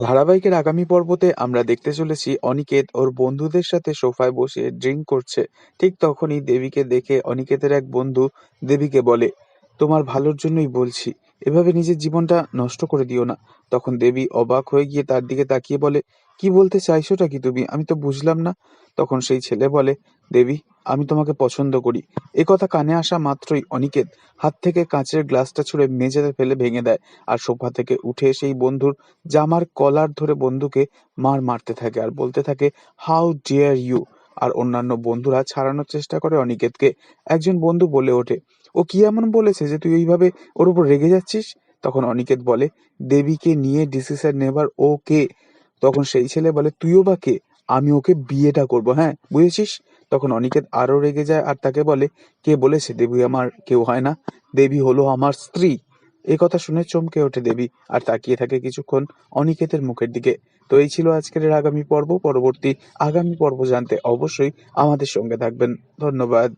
ধারাবাহিকের আগামী পর্বতে আমরা দেখতে চলেছি অনিকেত ওর বন্ধুদের সাথে সোফায় বসে ড্রিঙ্ক করছে। ঠিক তখনই দেবীকে দেখে অনিকেতের এক বন্ধু দেবীকে বলে, তোমার ভালোর জন্যই বলছি। এভাবে নিজের জীবনটা নষ্ট করে দিও না। তখন দেবী অবাক হয়ে গিয়ে তার দিকে তাকিয়ে বলে, কি বলতে চাইছোটা কি তুমি? আমি তো বুঝলাম না। তখন সেই ছেলে বলে, দেবী, আমি তোমাকে পছন্দ করি। এ কথা কানে আসা মাত্রই অনিকেত হাত থেকে কাঁচের গ্লাসটা ছুঁড়ে মেঝেতে ফেলে ভেঙে দেয় আর সোফা থেকে উঠে সেই বন্ধুর জামার কলার ধরে বন্ধুকে মার মারতে থাকে আর বলতে থাকে হাউ ডিয়ার ইউ আর অন্যান্য বন্ধুরা ছাড়ানোর চেষ্টা করে অনিকেতকে একজন বন্ধু বলে ওঠে। ও কি এমন বলেছে যে তুই এইভাবে ওর উপর রেগে যাচ্ছিস? তখন অনিকেত বলে, দেবীকে নিয়ে ডিসিশন নেবার ও কে? তখন সেই ছেলে বলে, তুইও বা কে? আমি ওকে বিয়েটা করব হ্যাঁ বুঝেছিস? তখন অনিকেত আরও রেগে যায় আর তাকে বলে, কে বলেছে? দেবী আমার কেউ হয় না। দেবী হলো আমার স্ত্রী। এই কথা শুনে চমকে ওঠে দেবী, আর তাকিয়ে থাকে কিছুক্ষণ অনিকেতের মুখের দিকে। তো এই ছিল আজকের আগামী পর্ব। পরবর্তী আগামী পর্ব জানতে অবশ্যই আমাদের সঙ্গে থাকবেন। ধন্যবাদ।